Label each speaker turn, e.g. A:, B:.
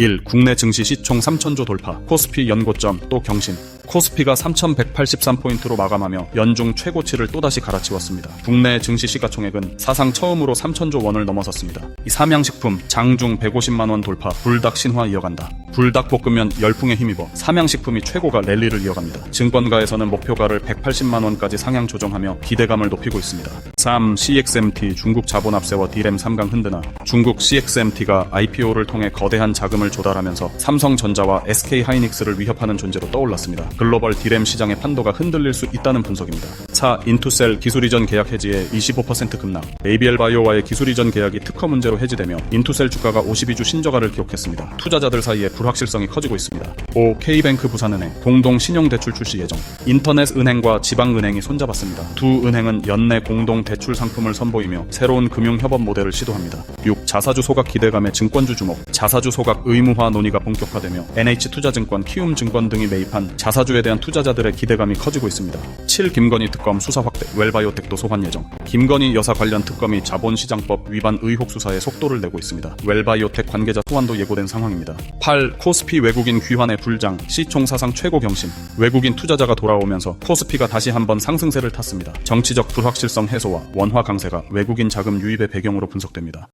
A: 1. 국내 증시 시총 3천조 돌파. 코스피 연고점 또 경신. 코스피가 3,183포인트로 마감하며 연중 최고치를 또다시 갈아치웠습니다. 국내 증시 시가총액은 사상 처음으로 3천조 원을 넘어섰습니다. 이 삼양식품 장중 150만 원 돌파. 불닭 신화 이어간다. 불닭볶음면 열풍에 힘입어 삼양식품이 최고가 랠리를 이어갑니다. 증권가에서는 목표가를 180만 원까지 상향 조정하며 기대감을 높이고 있습니다. 3. CXMT 중국 자본 앞세워 디램 3강 흔드나 중국 CXMT가 IPO를 통해 거대한 자금을 조달하면서 삼성전자와 SK하이닉스를 위협하는 존재로 떠올랐습니다. 글로벌 디램 시장의 판도가 흔들릴 수 있다는 분석입니다. 4. 인투셀 기술 이전 계약 해지에 25% 급락 ABL 바이오와의 기술 이전 계약이 특허 문제로 해지되며 인투셀 주가가 52주 신저가를 기록했습니다. 투자자들 사이에 불확실성이 커지고 있습니다. 5. K뱅크 부산은행 공동 신용대출 출시 예정 인터넷 은행과 지방은행이 손잡았습니다. 두 은행은 연내 공동 대출 상품을 선보이며 새로운 금융협업 모델을 시도합니다. 6. 자사주 소각 기대감에 증권주 주목 자사주 소각 의무화 논의가 본격화되며 NH투자증권, 키움증권 등이 매입한 자사주에 대한 투자자들의 기대감이 커지고 있습니다. 7. 김건희 특검 수사 확대 웰바이오텍도 소환 예정 김건희 여사 관련 특검이 자본시장법 위반 의혹 수사에 속도를 내고 있습니다. 웰바이오텍 관계자 소환도 예고된 상황입니다. 8. 코스피 외국인 귀환의 불장 시총 사상 최고 경신 외국인 투자자가 돌아오면서 코스피가 다시 한번 상승세를 탔습니다. 정치적 불확실성 해소와 원화 강세가 외국인 자금 유입의 배경으로 분석됩니다.